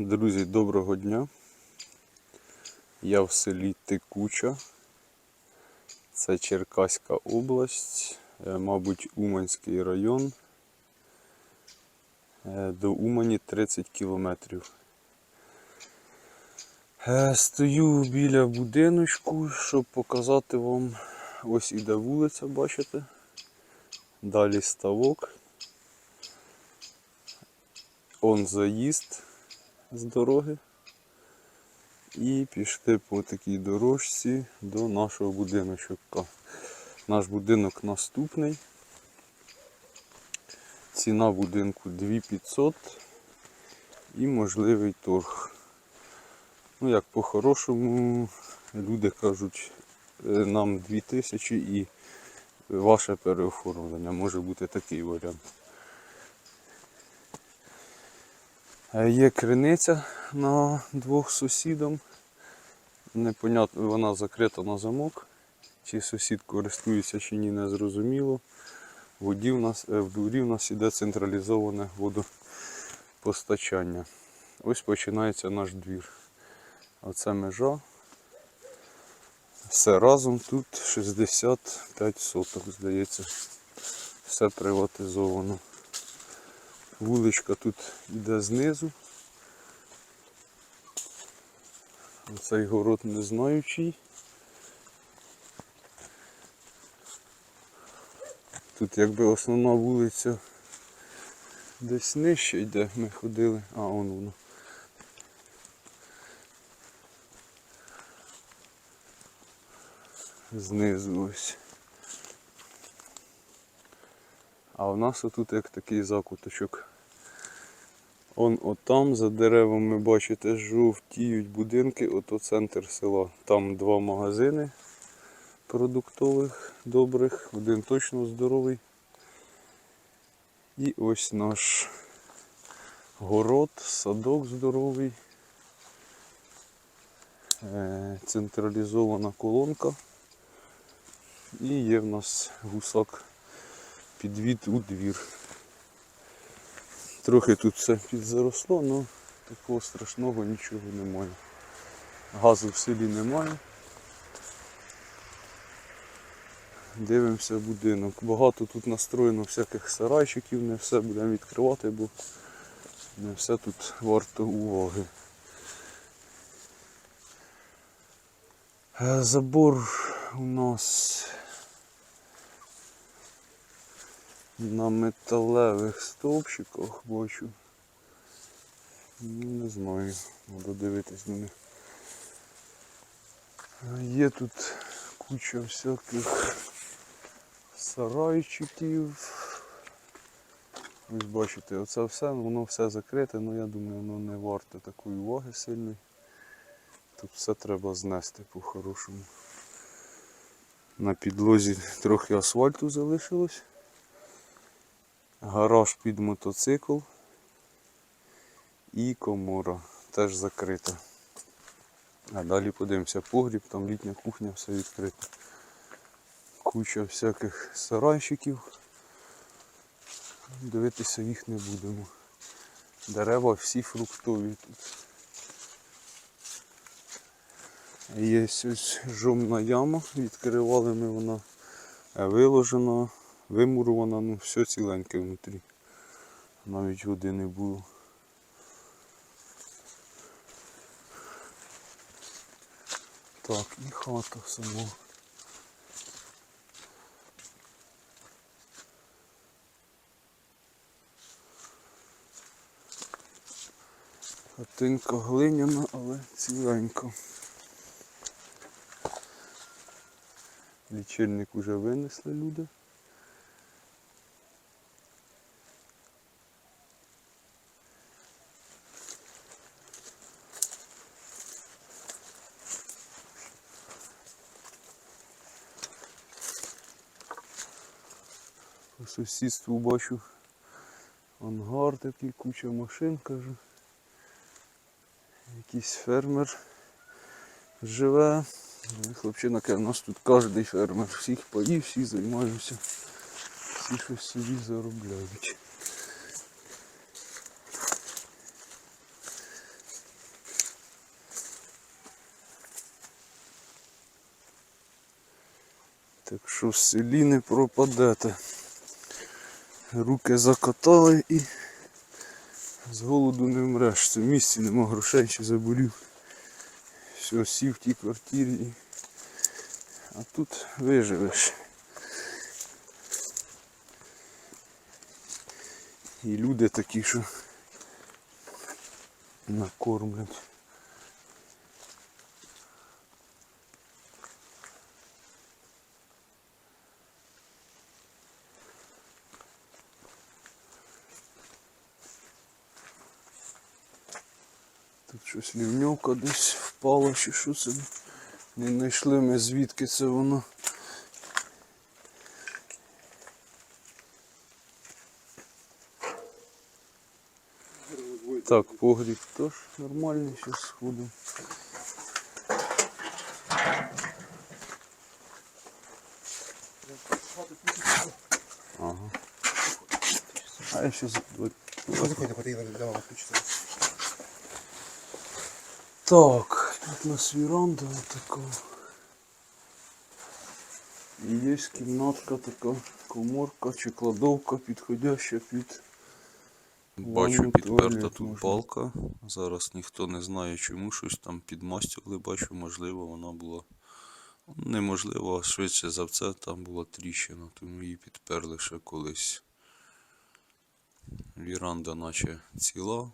Друзі, доброго дня. Я в селі Тикуча. Це Черкаська область, е, мабуть, Уманський район. Е, До Умані 30 кілометрів. Е, Стою біля будиночку, щоб показати вам. Ось іде вулиця, бачите? Далі ставок. Он заїзд з дороги. І пішли по такій дорожці до нашого будиночка. Наш будинок наступний. Ціна будинку 2500 і можливий торг. Ну, як по-хорошому, люди кажуть, е, нам 2000 і ваше переоформлення. Може бути такий варіант. Є криниця на двох сусідам. Непонятно, вона закрита на замок. Чи сусід користується чи ні, не зрозуміло. Е, в дворі в нас іде централізоване водопостачання. Ось починається наш двір. Оце межа. Все разом тут 65 соток, здається. Все приватизовано. Вуличка тут йде знизу. Цей город не знаю чий. Тут якби основна вулиця десь нижче йде, ми ходили, а он воно. Знизу ось. А в нас отут як такий закуточок. Он отам за деревами, бачите, жовтіють будинки, ото центр села. Там два магазини продуктових, добрих, один точно здоровий. І ось наш город, садок здоровий. Е, Централізована колонка. І є в нас гусак підвід у двір. Трохи тут все підзаросло, але такого страшного нічого немає. Газу в селі немає. Дивимося будинок. Багато тут настроєно всяких сарайчиків, не все будемо відкривати, бо не все тут варто уваги. Е, Забор у нас на металевих стовпчиках бачу. Ну, не знаю, треба дивитись на них. Є тут куча всяких сарайчиків. Ось бачите, оце все, воно все закрите, але я думаю, воно не варте такої уваги сильної. Тут все треба знести по-хорошому. На підлозі трохи асфальту залишилось. Гараж під мотоцикл і комора теж закрита. А далі подивимося погріб, там літня кухня, все відкрито. Куча всяких сарайчиків. Дивитися їх не будемо. Дерева всі фруктові тут. Є ось жомна яма, відкривали ми вона виложена, вимурована, ну все ціленьке внутрі. Навіть води не було. Так, і хата сама. Хатинка глиняна, але ціленька. Лічильник уже винесли люди. сусідству бачу. Ангар такий, куча машин, кажу. Якийсь фермер живе. Ну, хлопчина каже, у нас тут кожний фермер, всіх поїв, всі займаються, всі щось собі заробляють. Так що в селі не пропадете. Руки закатали і з голоду не вмреш. В місті нема грошей, ще заболів. Все, сів в тій квартирі. А тут виживеш. І люди такі, що накормлять. Тут щось лівньовка десь впала чи що це. Не знайшли ми звідки це воно. Так, погріб теж нормальний, зараз сходимо. Ага. А я сейчас... Заходи, давай включиться. Так, тут у нас віранда така. І є кімнатка така, коморка чи кладовка підходяща під. Бачу, підперта тут можна. балка. Зараз ніхто не знає чому, щось там підмастили, бачу, можливо, вона була. Неможливо, а швидше за все там була тріщина, тому її підперли ще колись. Віранда наче ціла.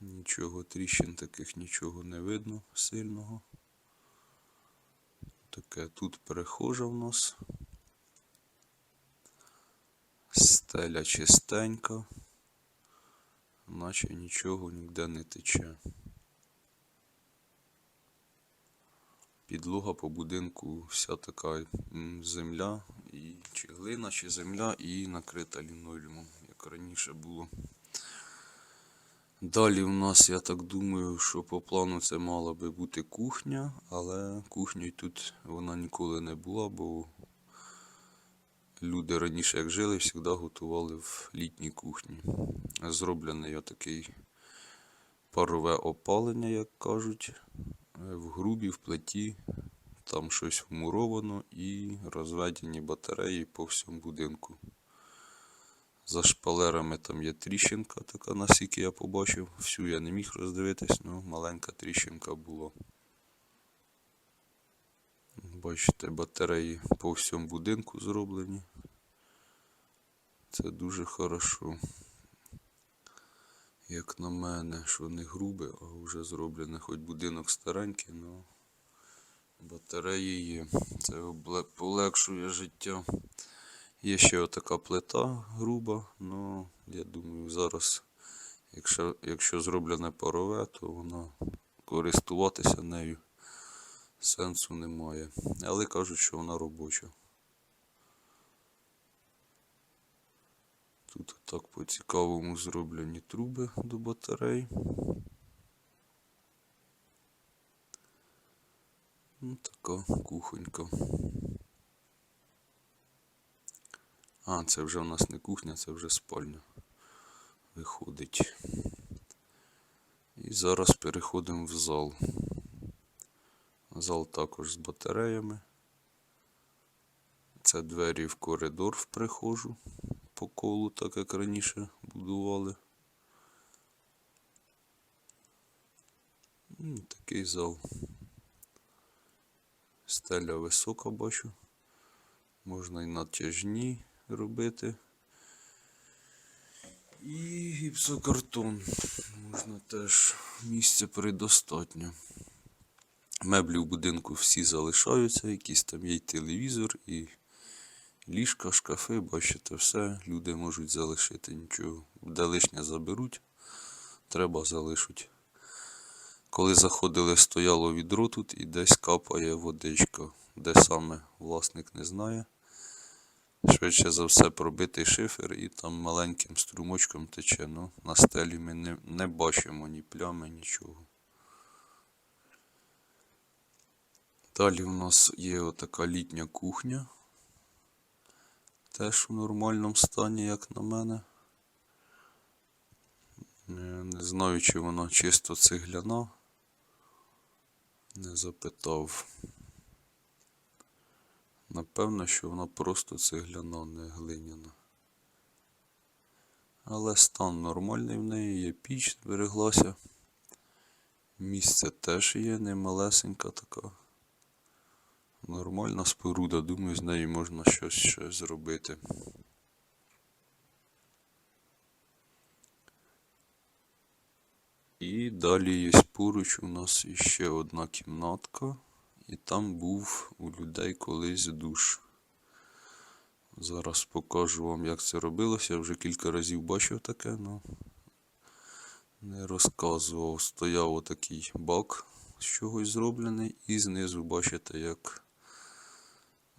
Нічого, тріщин таких нічого не видно сильного. Таке тут перехожа в нас. Стеля чистенька, наче нічого ніде не тече. Підлога по будинку вся така земля, і чи глина, чи земля, і накрита лінолеумом, як раніше було. Далі в нас, я так думаю, що по плану це мала би бути кухня, але кухнею тут вона ніколи не була, бо люди раніше як жили, завжди готували в літній кухні. Зроблений отакий парове опалення, як кажуть, е, в грубі, в плиті, там щось вмуровано і розведені батареї по всьому будинку. За шпалерами там є тріщинка, така наскільки я побачив. Всю я не міг роздивитись, але маленька тріщинка була. Бачите, батареї по всьому будинку зроблені. Це дуже хорошо. Як на мене, що не грубе, а вже зроблене. Хоч будинок старенький, але батареї є. Це полегшує життя. Є ще отака плита груба, але я думаю, зараз, якщо, якщо зроблене парове, то вона користуватися нею сенсу немає. Але кажуть, що вона робоча. Тут так по-цікавому зроблені труби до батарей. Ну, така кухонька. А, це вже у нас не кухня, це вже спальня. Виходить. І зараз переходимо в зал. Зал також з батареями. Це двері в коридор в прихожу по колу, так як раніше будували. М, Такий зал. Стеля висока бачу. Можна і натяжні робити. І гіпсокартон. Можна теж місця предостатньо. Меблі в будинку всі залишаються, якісь там є й телевізор, і ліжка, шкафи, бачите, все. Люди можуть залишити нічого. Де лишнє заберуть, треба залишуть. Коли заходили, стояло відро тут і десь капає водичка. Де саме власник не знає. Швидше за все пробитий шифер і там маленьким струмочком тече. Ну, на стелі ми не, не бачимо ні плями, нічого. Далі у нас є отака літня кухня. Теж в нормальному стані, як на мене. Е, Не знаю, чи вона чисто цегляна. Не запитав. Напевно, що вона просто цегляна, не глиняна. Але стан нормальний в неї, є піч, збереглася. Місце теж є, не малесенька така. Нормальна споруда, думаю, з неї можна щось ще зробити. І далі є поруч у нас іще одна кімнатка, і там був у людей колись душ. Зараз покажу вам, як це робилося. Я вже кілька разів бачив таке, але не розказував. Стояв отакий бак з чогось зроблений, і знизу бачите, як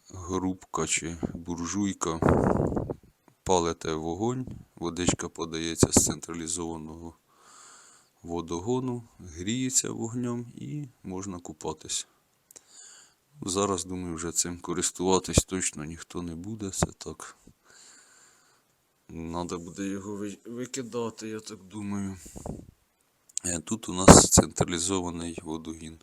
грубка чи буржуйка палите вогонь, водичка подається з централізованого водогону, гріється вогнем і можна купатися. Зараз, думаю, вже цим користуватись точно ніхто не буде. Це так. Треба буде його викидати, я так думаю. Е, Тут у нас централізований водогін.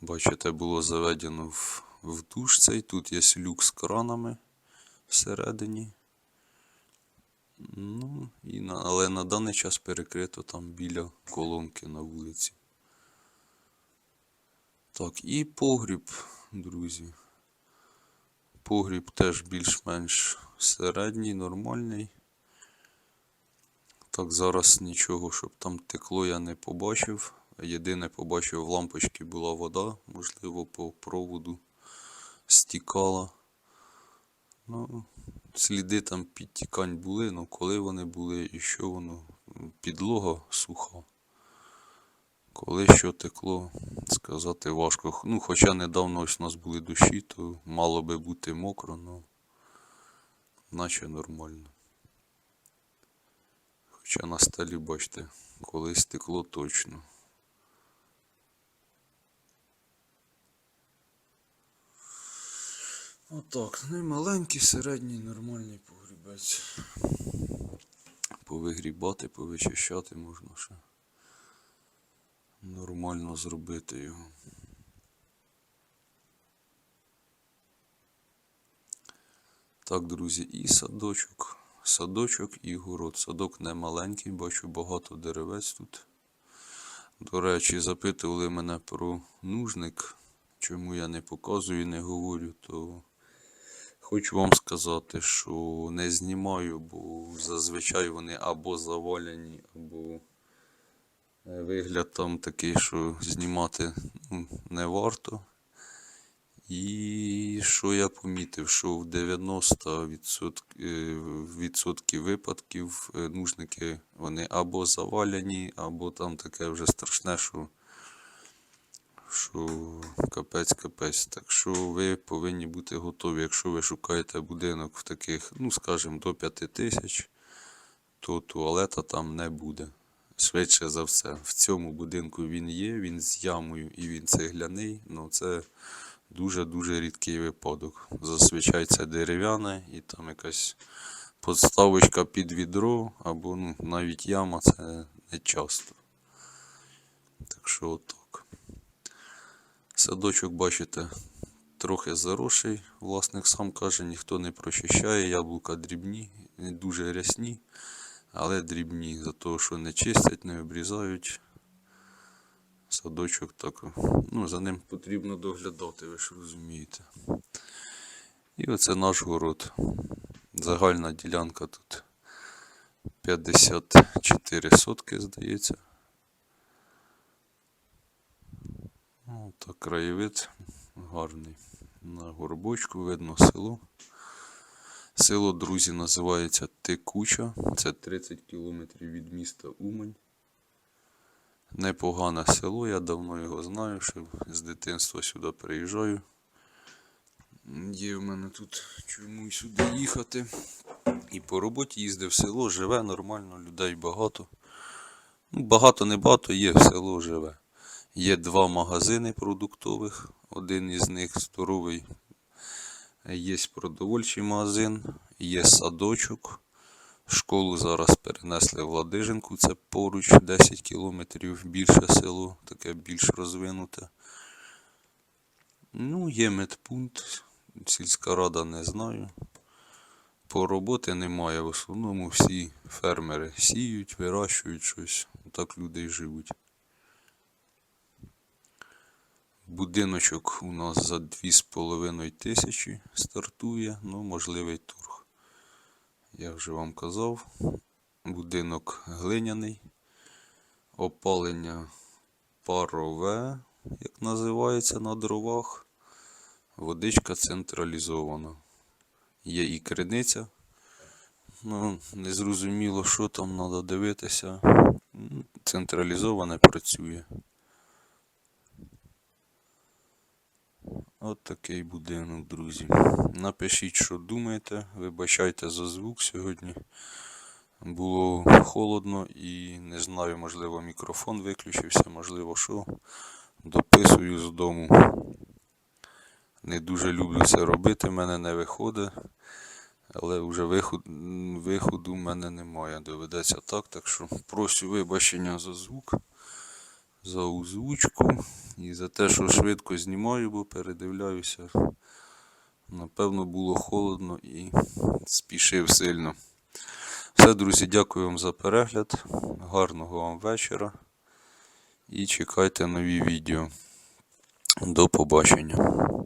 Бачите, було заведено в, в душ цей. Тут є люк з кранами всередині. Ну, і на, але на даний час перекрито там біля колонки на вулиці. Так, і погріб, друзі. Погріб теж більш-менш середній, нормальний. Так, зараз нічого, щоб там текло, я не побачив. Єдине побачив, в лампочці була вода, можливо, по проводу стікала. Ну, сліди там підтікань були, ну коли вони були і що воно. Підлога суха. Коли що текло, сказати важко. Ну, хоча недавно ось у нас були дощі, то мало би бути мокро, ну наче нормально. Хоча на столі, бачите, колись текло точно. Отак, ну і маленький, середній, нормальний погрібець. Повигрібати, повичищати можна ще. Нормально зробити його. Так, друзі, і садочок. Садочок і город. Садок не маленький, бачу багато деревець тут. До речі, запитували мене про нужник. Чому я не показую і не говорю, то хочу вам сказати, що не знімаю, бо зазвичай вони або завалені, або вигляд там такий, що знімати не варто. І що я помітив, що в 90% е, випадків е, нужники вони або завалені, або там таке вже страшне, що, що капець капець. Так що ви повинні бути готові, якщо ви шукаєте будинок в таких, ну скажімо, до 5 тисяч, то туалета там не буде. Швидше за все. В цьому будинку він є, він з ямою і він цегляний, ну це дуже-дуже рідкий випадок. Зазвичай це дерев'яне і там якась подставочка під відро, або ну, навіть яма це не часто. Так що отак. Садочок, бачите, трохи заросший. Власник сам каже, ніхто не прочищає, яблука дрібні, дуже рясні, але дрібні, за того, що не чистять, не обрізають. Садочок так, ну, за ним потрібно доглядати, ви ж розумієте. І оце наш город. Загальна ділянка тут 54 сотки, здається. Ну, так, краєвид гарний. На горбочку видно село. Село, друзі, називається Текуча. Це 30 кілометрів від міста Умань. Непогане село, я давно його знаю, що з дитинства сюди приїжджаю. Є в мене тут чому сюди їхати. І по роботі їздив в село, живе нормально, людей багато. Ну, багато не багато, є, в село живе. Є два магазини продуктових, один із них здоровий. Є продовольчий магазин, є садочок. Школу зараз перенесли в Ладижинку, це поруч 10 кілометрів більше село, таке більш розвинуте. Ну, є медпункт, сільська рада не знаю. По роботи немає. В основному всі фермери сіють, вирощують щось. Так люди і живуть. Будиночок у нас за 2,5 тисячі стартує, ну, можливий торг. Я вже вам казав. Будинок глиняний. Опалення парове, як називається на дровах. Водичка централізована. Є і криниця. Ну, не зрозуміло, що там треба дивитися. Централізоване працює. От такий будинок, друзі. Напишіть, що думаєте. Вибачайте за звук сьогодні. Було холодно і не знаю, можливо, мікрофон виключився, можливо, що. Дописую з дому. Не дуже люблю це робити, в мене не виходить. Але вже виход, виходу в мене немає. Доведеться так. Так що просю вибачення за звук, за озвучку і за те, що швидко знімаю, бо передивляюся. Напевно, було холодно і спішив сильно. Все, друзі, дякую вам за перегляд. Гарного вам вечора. І чекайте нові відео. До побачення.